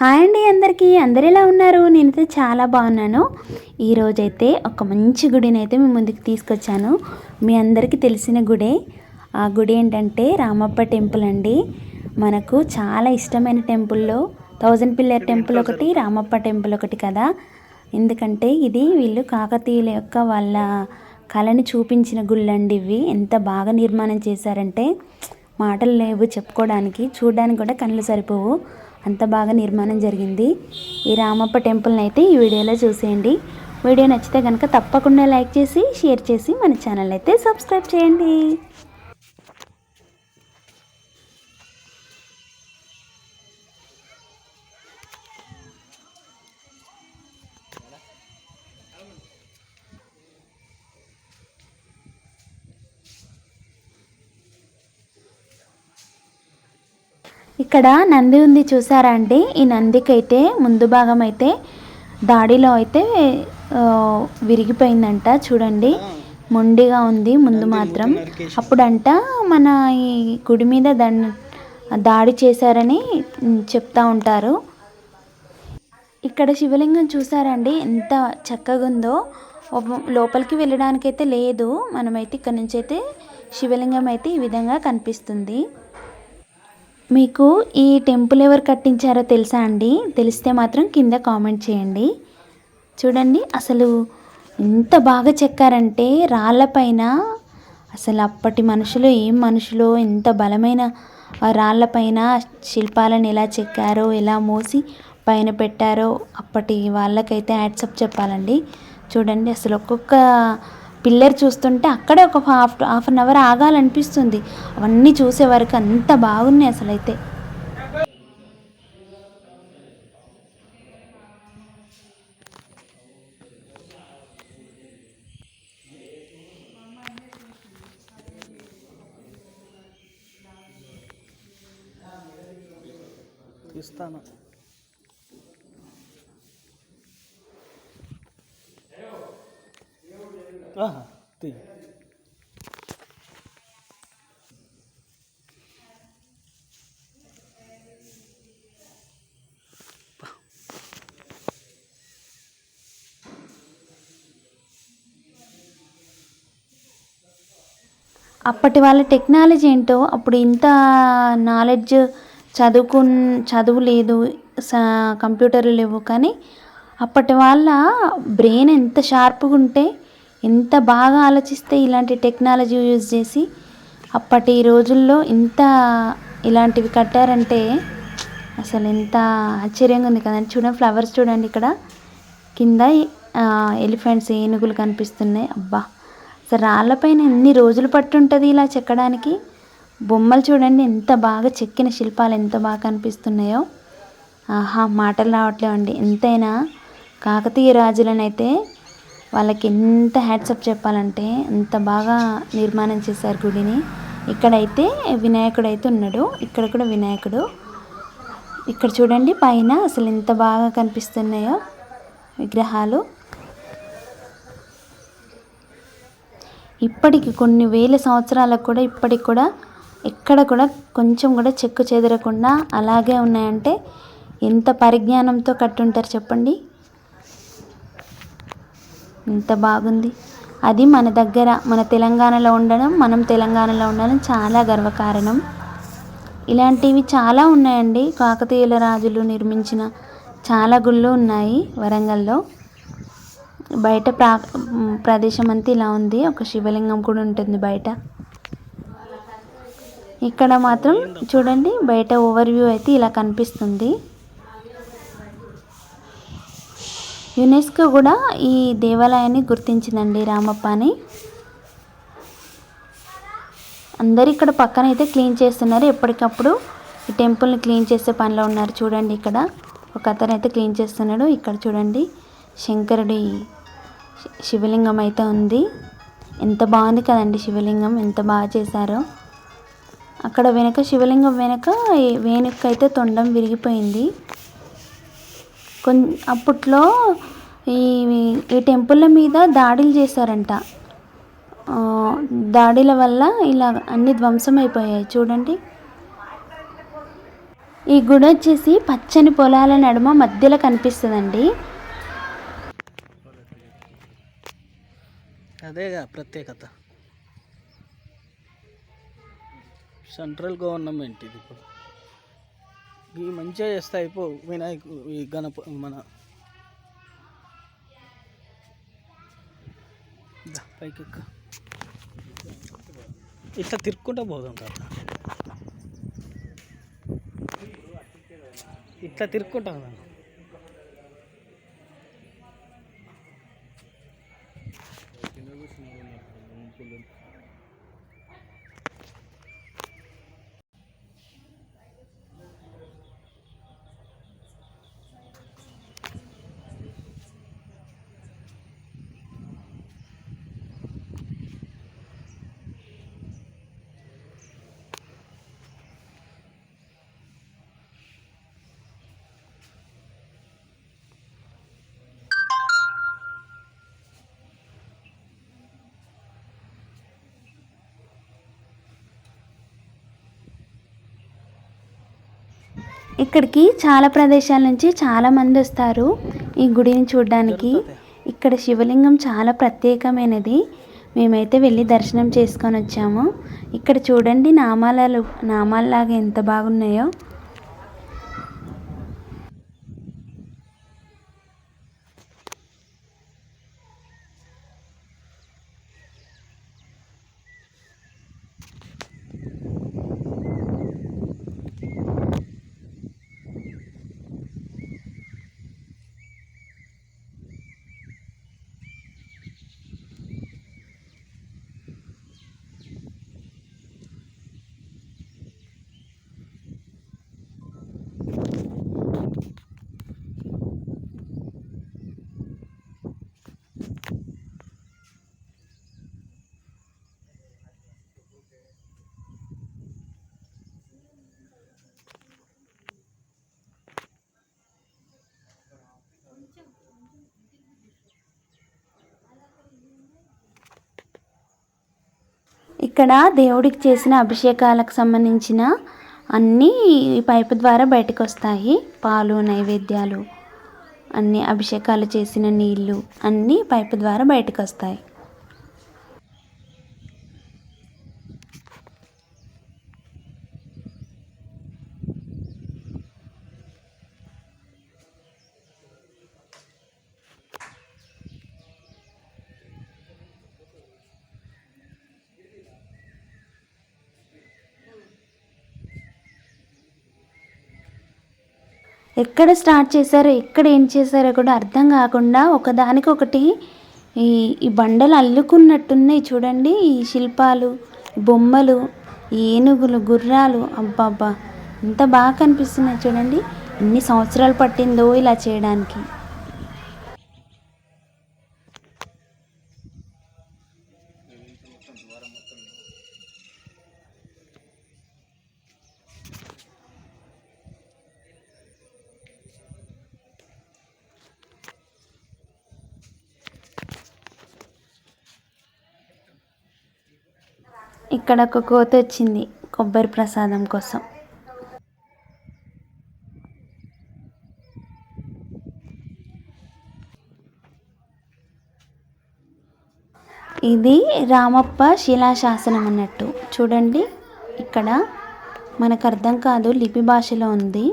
Hi అండి అందరికీ. అందరు ఎలా ఉన్నారు? నేనైతే చాలా బాగున్నాను. ఈరోజైతే ఒక మంచి గుడిని అయితే మీ ముందుకు తీసుకొచ్చాను. మీ అందరికీ తెలిసిన గుడే. ఆ గుడి ఏంటంటే రామప్ప టెంపుల్ అండి. మనకు చాలా ఇష్టమైన టెంపుల్లో థౌజండ్ పిల్లర్ టెంపుల్ ఒకటి రామప్ప టెంపుల్ ఒకటి కదా. ఎందుకంటే ఇది వీళ్ళు కాకతీయుల యొక్క వాళ్ళ కళని చూపించిన గుళ్ళండి ఇవి. ఎంత బాగా నిర్మాణం చేశారంటే మాటలు లేవు చెప్పుకోవడానికి చూడడానికి కూడా కళ్ళు సరిపోవు. అంత బాగా నిర్మాణం జరిగింది. ఈ రామప్ప టెంపుల్ని అయితే ఈ వీడియోలో చూసేయండి. వీడియో నచ్చితే కనుక తప్పకుండా లైక్ చేసి షేర్ చేసి మన ఛానల్ అయితే సబ్స్క్రైబ్ చేయండి. ఇక్కడ నంది ఉంది చూసారా అండి? ఈ నందికి అయితే ముందు భాగం అయితే దాడిలో అయితే విరిగిపోయిందంట చూడండి. మొండిగా ఉంది ముందు మాత్రం. అప్పుడంట మన ఈ గుడి మీద దండ దాడి చేశారని చెప్తా ఉంటారు. ఇక్కడ శివలింగం చూసారండి ఎంత చక్కగా ఉందో లోపలికి వెళ్ళడానికైతే లేదు. మనమైతే ఇక్కడ నుంచి అయితే శివలింగం అయితే ఈ విధంగా కనిపిస్తుంది. మీకు ఈ టెంపుల్ ఎవరు కట్టించారో తెలుసా అండి? తెలిస్తే మాత్రం కింద కామెంట్ చేయండి. చూడండి అసలు ఎంత బాగా చెక్కారంటే రాళ్ళపైన అసలు అప్పటి మనుషులు ఏం మనుషులో? ఎంత బలమైన రాళ్ళపైన శిల్పాలను ఎలా చెక్కారో ఎలా మోసి పైన పెట్టారో అప్పటి వాళ్ళకైతే యాడ్సప్ చెప్పాలండి. చూడండి అసలు ఒక్కొక్క పిల్లర్ చూస్తుంటే అక్కడే ఒక హాఫ్ హాఫ్ అన్ అవర్ ఆగాలనిపిస్తుంది. అవన్నీ చూసే వరకు అంత బాగున్నాయి అసలు అయితే ఇస్తాను. అప్పటి వాళ్ళ టెక్నాలజీ ఏంటో అప్పుడు ఇంత నాలెడ్జ్ చదువుకు చదువు లేదు స కంప్యూటర్లు లేవు కానీ అప్పటి వాళ్ళ బ్రెయిన్ ఎంత షార్ప్గా ఉంటే ఎంత బాగా ఆలోచిస్తే ఇలాంటి టెక్నాలజీ యూజ్ చేసి అప్పటి రోజుల్లో ఇంత ఇలాంటివి కట్టారంటే అసలు ఎంత ఆశ్చర్యంగా ఉంది కదండి. చూడండి ఫ్లవర్స్ చూడండి ఇక్కడ. కింద ఎలిఫెంట్స్ ఏనుగులు కనిపిస్తున్నాయి. అబ్బా! అసలు రాళ్ళపైన ఎన్ని రోజులు పట్టుంటుంది ఇలా చెక్కడానికి? బొమ్మలు చూడండి ఎంత బాగా చెక్కిన శిల్పాలు ఎంత బాగా కనిపిస్తున్నాయో. ఆహా మాటలు రావట్లేవండి. ఎంతైనా కాకతీయ రాజులనైతే వాళ్ళకి ఎంత హ్యాట్సప్ చెప్పాలంటే అంత బాగా నిర్మాణం చేశారు గుడిని. ఇక్కడైతే వినాయకుడు అయితే ఉన్నాడు. ఇక్కడ కూడా వినాయకుడు. ఇక్కడ చూడండి పైన అసలు ఎంత బాగా కనిపిస్తున్నాయో విగ్రహాలు. ఇప్పటికి కొన్ని వేల సంవత్సరాలకు కూడా ఇప్పటికి కూడా ఎక్కడ కూడా కొంచెం కూడా చెక్కు చెదరకుండా అలాగే ఉన్నాయంటే ఎంత పరిజ్ఞానంతో కట్టుంటారు చెప్పండి? ఎంత బాగుంది. అది మన దగ్గర మన తెలంగాణలో ఉండడం మనం తెలంగాణలో ఉండడం చాలా గర్వకారణం. ఇలాంటివి చాలా ఉన్నాయండి. కాకతీయుల రాజులు నిర్మించిన చాలా గుళ్ళు ఉన్నాయి వరంగల్లో. బయట ప్రా ప్రదేశం అంతా ఇలా ఉంది. ఒక శివలింగం కూడా ఉంటుంది బయట. ఇక్కడ మాత్రం చూడండి బయట ఓవర్ వ్యూ అయితే ఇలా కనిపిస్తుంది. యునెస్కో కూడా ఈ దేవాలయాన్ని గుర్తించిందండి రామప్ప అని అందరు ఇక్కడ పక్కన అయితే క్లీన్ చేస్తున్నారు. ఎప్పటికప్పుడు ఈ టెంపుల్ని క్లీన్ చేసే పనిలో ఉన్నారు. చూడండి ఇక్కడ. ఒక అతను అయితే క్లీన్ చేస్తున్నాడు. ఇక్కడ చూడండి శంకరుడి శివలింగం అయితే ఉంది. ఎంత బాగుంది కదండి శివలింగం ఎంత బాగా చేశారో. అక్కడ వెనక శివలింగం వెనక వేణుకైతే అయితే తొండం విరిగిపోయింది. కొన్ అప్పట్లో ఈ ఈ టెంపుల్ల మీద దాడులు చేశారంట. దాడుల వల్ల ఇలా అన్ని ధ్వంసం అయిపోయాయి. చూడండి. ఈ గుడి వచ్చేసి పచ్చని పొలాల నడుమ మధ్యలో కనిపిస్తుందండి. అదేగా ప్రత్యేకత. సెంట్రల్ గవర్నమెంట్ ఇది ఇప్పుడు. ఇవి మంచిగా చేస్తే అయిపో వినాయకు ఈ గణప మన పైకి ఎక్క ఇట్లా తిరుక్కుంటా పోదాం తాత. ఇట్లా తిరుక్కుంటా ఇక్కడికి చాలా ప్రదేశాల నుంచి చాలా మంది వస్తారు ఈ గుడిని చూడడానికి. ఇక్కడ శివలింగం చాలా ప్రత్యేకమైనది. మేమైతే వెళ్ళి దర్శనం చేసుకొని వచ్చాము. ఇక్కడ చూడండి నామాలలు నామాల్లాగా ఎంత బాగున్నాయో. ఇక్కడ దేవుడికి చేసిన అభిషేకాలకు సంబంధించిన అన్నీ ఈ పైపు ద్వారా బయటకు వస్తాయి పాలు నైవేద్యాలు అన్ని అభిషేకాలు చేసిన నీళ్ళు అన్నీ పైపు ద్వారా బయటకు వస్తాయి ఎక్కడ స్టార్ట్ చేశారో ఎక్కడ ఏం చేశారో కూడా అర్థం కాకుండా ఒకదానికొకటి ఈ ఈ బండలు అల్లుకున్నట్టున్నాయి చూడండి. ఈ శిల్పాలు బొమ్మలు ఏనుగులు గుర్రాలు. అబ్బాబ్బా! ఎంత బాగా కనిపిస్తున్నాయి చూడండి. ఎన్ని సంవత్సరాలు పట్టిందో ఇలా చేయడానికి. ఇక్కడ ఒక కోత వచ్చింది కొబ్బరి ప్రసాదం కోసం. ఇది రామప్ప శిలాశాసనం అన్నట్టు. చూడండి ఇక్కడ మనకు అర్థం కాదు లిపి భాషలో ఉంది.